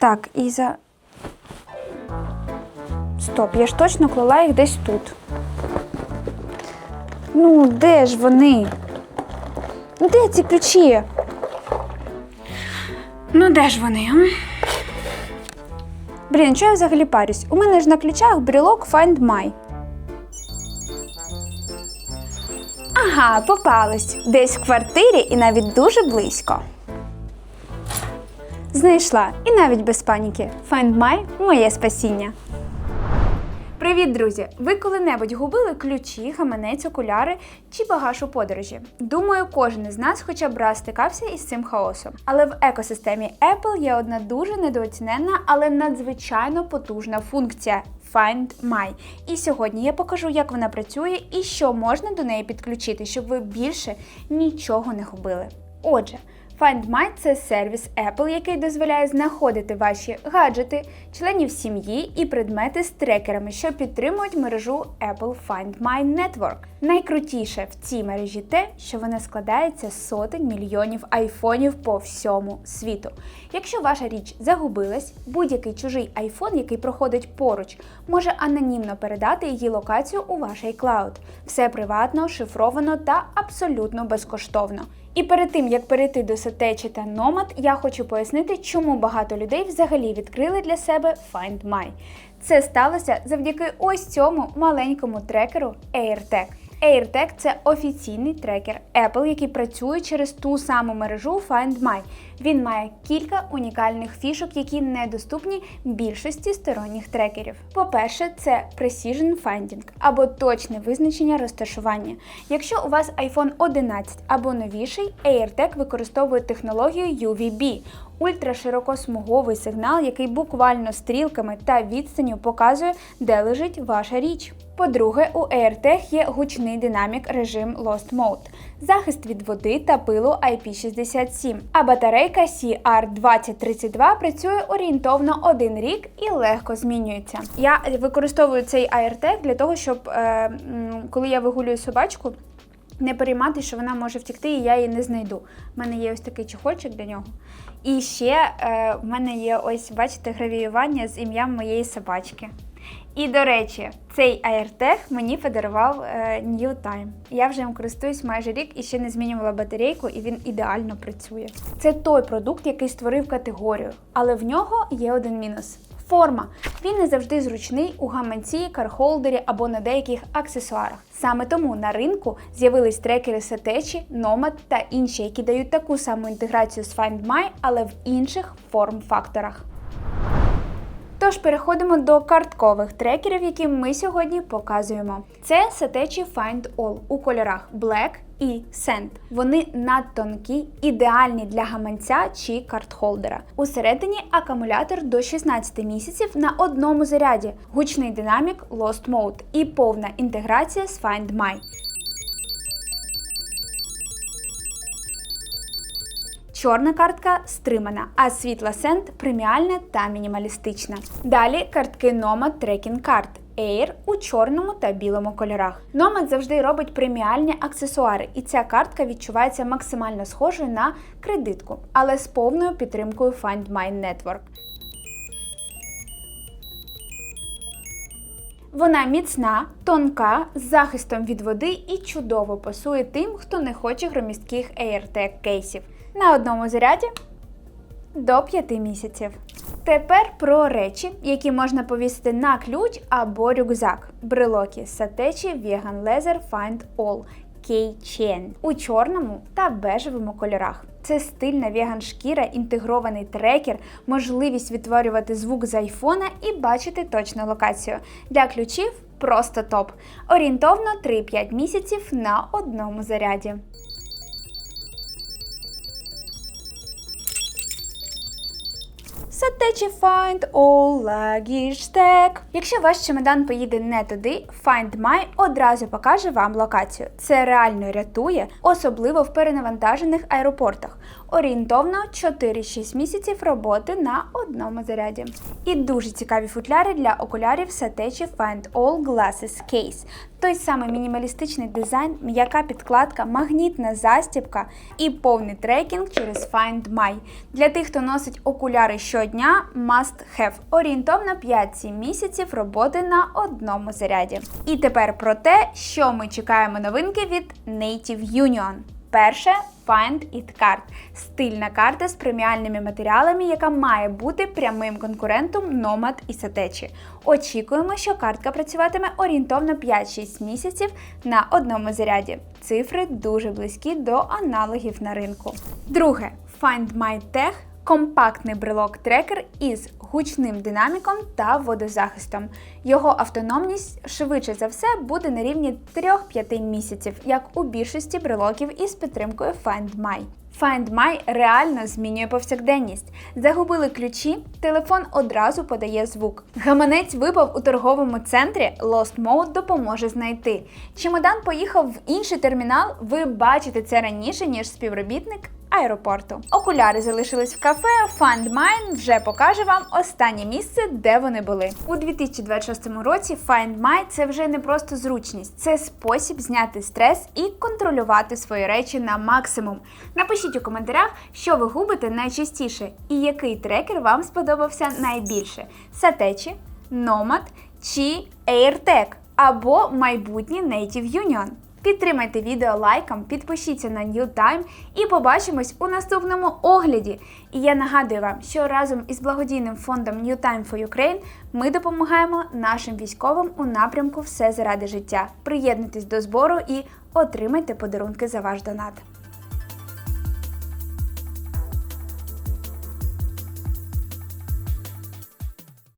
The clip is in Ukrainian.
Так, і за. Стоп, я ж точно клала їх десь тут. Ну, де ж вони? Ну, де ці ключі? Ну, де ж вони? а? Блін, що я взагалі парюсь? У мене ж на ключах брелок Find My. Ага, попалась. Десь в квартирі і навіть дуже близько. Знайшла і навіть без паніки. Find My – моє спасіння. Привіт, друзі! Ви коли-небудь губили ключі, гаманець, окуляри чи багаж у подорожі? Думаю, кожен із нас хоча б раз стикався із цим хаосом. Але в екосистемі Apple є одна дуже недооціненна, але надзвичайно потужна функція. Find My. І сьогодні я покажу, як вона працює і що можна до неї підключити, щоб ви більше нічого не губили. Отже, Find My – це сервіс Apple, який дозволяє знаходити ваші гаджети, членів сім'ї і предмети з трекерами, що підтримують мережу Apple Find My Network. Найкрутіше в цій мережі те, що вона складається з сотень мільйонів айфонів по всьому світу. Якщо ваша річ загубилась, будь-який чужий айфон, який проходить поруч, може анонімно передати її локацію у ваш iCloud. Все приватно, шифровано та абсолютно безкоштовно. І перед тим як перейти до Сатечі та Nomad, я хочу пояснити, чому багато людей взагалі відкрили для себе Find My. Це сталося завдяки ось цьому маленькому трекеру AirTag. AirTag – це офіційний трекер Apple, який працює через ту саму мережу Find My. Він має кілька унікальних фішок, які недоступні більшості сторонніх трекерів. По-перше, це Precision Finding або точне визначення розташування. Якщо у вас iPhone 11 або новіший, AirTag використовує технологію UVB ультраширокосмуговий сигнал, який буквально стрілками та відстанню показує, де лежить ваша річ. По-друге, у AirTag є гучний динамік режим Lost Mode, захист від води та пилу IP67, а батарейка CR2032 працює орієнтовно один рік і легко змінюється. Я використовую цей AirTag для того, щоб е, коли я вигулюю собачку, не переймати, що вона може втекти, і я її не знайду. У мене є ось такий чехольчик для нього. І ще е, в мене є ось, бачите, гравіювання з ім'ям моєї собачки. І, до речі, цей AirTag мені подарував е, New Time. Я вже їм користуюсь майже рік і ще не змінювала батарейку, і він ідеально працює. Це той продукт, який створив категорію, але в нього є один мінус. Форма. Він не завжди зручний у гаманці, кархолдері або на деяких аксесуарах. Саме тому на ринку з'явились трекери Сатечі, Nomad та інші, які дають таку саму інтеграцію з Find My, але в інших форм-факторах. Тож переходимо до карткових трекерів, які ми сьогодні показуємо. Це Satechi Find All у кольорах Black і Sand. Вони надтонкі, ідеальні для гаманця чи картхолдера. Усередині акумулятор до 16 місяців на одному заряді, гучний динамік Lost Mode і повна інтеграція з Find My. Чорна картка стримана, а світла сент преміальна та мінімалістична. Далі картки Nomad Tracking Card. Air у чорному та білому кольорах. Nomad завжди робить преміальні аксесуари, і ця картка відчувається максимально схожою на кредитку, але з повною підтримкою Find My Network. Вона міцна, тонка, з захистом від води і чудово пасує тим, хто не хоче громістких AirTag кейсів. На одному заряді до 5 місяців. Тепер про речі, які можна повісити на ключ або рюкзак. Брелоки Satechi Vegan Leather Find All Keychain у чорному та бежевому кольорах. Це стильна веган шкіра, інтегрований трекер, можливість відтворювати звук з айфона і бачити точну локацію. Для ключів просто топ. Орієнтовно 3-5 місяців на одному заряді. Satechi Find All Luggage Tag. Якщо ваш чемодан поїде не туди, Find My одразу покаже вам локацію. Це реально рятує, особливо в перенавантажених аеропортах. Орієнтовно 4-6 місяців роботи на одному заряді. І дуже цікаві футляри для окулярів Satechi Find All Glasses Case. Той самий мінімалістичний дизайн, м'яка підкладка, магнітна застібка і повний трекінг через Find My. Для тих, хто носить окуляри щодня, must have. Орієнтовно 5-7 місяців роботи на одному заряді. І тепер про те, що ми чекаємо новинки від Native Union. Перше Find It Card – стильна карта з преміальними матеріалами, яка має бути прямим конкурентом Nomad і Satechi. Очікуємо, що картка працюватиме орієнтовно 5-6 місяців на одному заряді. Цифри дуже близькі до аналогів на ринку. Друге Find My Tech – компактний брелок-трекер із гучним динаміком та водозахистом. Його автономність швидше за все буде на рівні 3-5 місяців, як у більшості брелоків із підтримкою Find My. Find My реально змінює повсякденність. Загубили ключі, телефон одразу подає звук. Гаманець випав у торговому центрі, Lost Mode допоможе знайти. Чемодан поїхав в інший термінал. Ви бачите це раніше, ніж співробітник аеропорту. Окуляри залишились в кафе. Find Mine вже покаже вам останнє місце, де вони були. У 2026 році Find My – це вже не просто зручність, це спосіб зняти стрес і контролювати свої речі на максимум. Напишіть у коментарях, що ви губите найчастіше і який трекер вам сподобався найбільше: Satechi, Nomad чи AirTag або майбутній Native Union. Підтримайте відео лайком, підпишіться на New Time і побачимось у наступному огляді. І я нагадую вам, що разом із благодійним фондом New Time for Ukraine ми допомагаємо нашим військовим у напрямку Все заради життя. Приєднуйтесь до збору і отримайте подарунки за ваш донат.